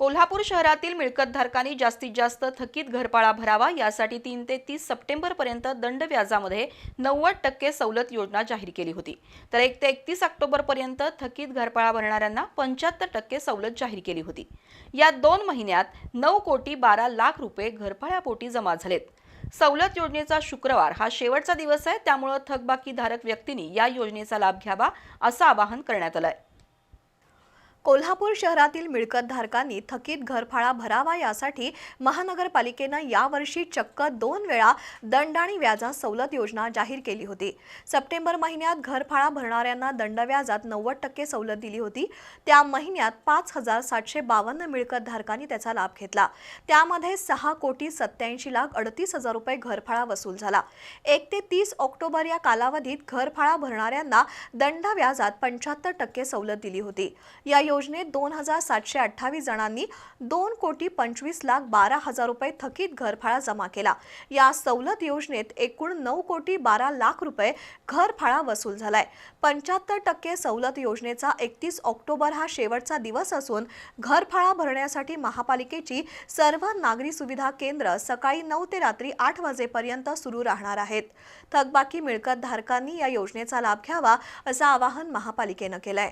कोल्हापूर शहरातील मिळकतधारकांनी जास्तीत जास्त थकीत घरपाळा भरावा यासाठी तीन ते तीस सप्टेंबरपर्यंत दंड व्याजामध्ये नव्वद टक्के सवलत योजना जाहीर केली होती. तर एक ते एकतीस ऑक्टोबरपर्यंत थकीत घरपाळा भरणाऱ्यांना पंच्याहत्तर टक्के सवलत जाहीर केली होती. या दोन महिन्यात नऊ कोटी बारा लाख रुपये घरपाळ्यापोटी जमा झालेत. सवलत योजनेचा शुक्रवार हा शेवटचा दिवस आहे त्यामुळं थकबाकीधारक व्यक्तींनी या योजनेचा लाभ घ्यावा असं आवाहन करण्यात आलं आहे कोल्हापूर शहरातील मिळकतधारकांनी थकीत घरफाळा भरावा यासाठी महानगरपालिकेनं यावर्षी चक्क दोन वेळा दंड आणि व्याजात सवलत योजना जाहीर केली होती. सप्टेंबर महिन्यात घरफाळा भरणाऱ्यांना दंड व्याजात नव्वद टक्के सवलत दिली होती. त्या महिन्यात पाच हजार सातशे बावन्न मिळकतधारकांनी त्याचा लाभ घेतला. त्यामध्ये सहा कोटी सत्याऐंशी लाख अडतीस हजार रुपये घरफाळा वसूल झाला. एक ते तीस ऑक्टोबर या कालावधीत घरफाळा भरणाऱ्यांना दंड व्याजात पंच्याहत्तर टक्के सवलत दिली होती. या योजनेत दोन हजार सातशे अठ्ठावीस जणांनी दोन कोटी पंचवीस लाख बारा हजार रुपये थकीत घरफाळा जमा केला. या सवलत योजनेत एकूण नऊ कोटी बारा लाख रुपये घरफाळा वसूल झालाय. पंच्याहत्तर टक्के सवलत योजनेचा एकतीस ऑक्टोबर हा शेवटचा दिवस असून घरफाळा भरण्यासाठी महापालिकेची सर्व नागरी सुविधा केंद्र सकाळी नऊ ते रात्री आठ वाजेपर्यंत सुरू राहणार आहेत. थकबाकी मिळकत धारकांनी या योजनेचा लाभ घ्यावा असं आवाहन महापालिकेनं केलंय.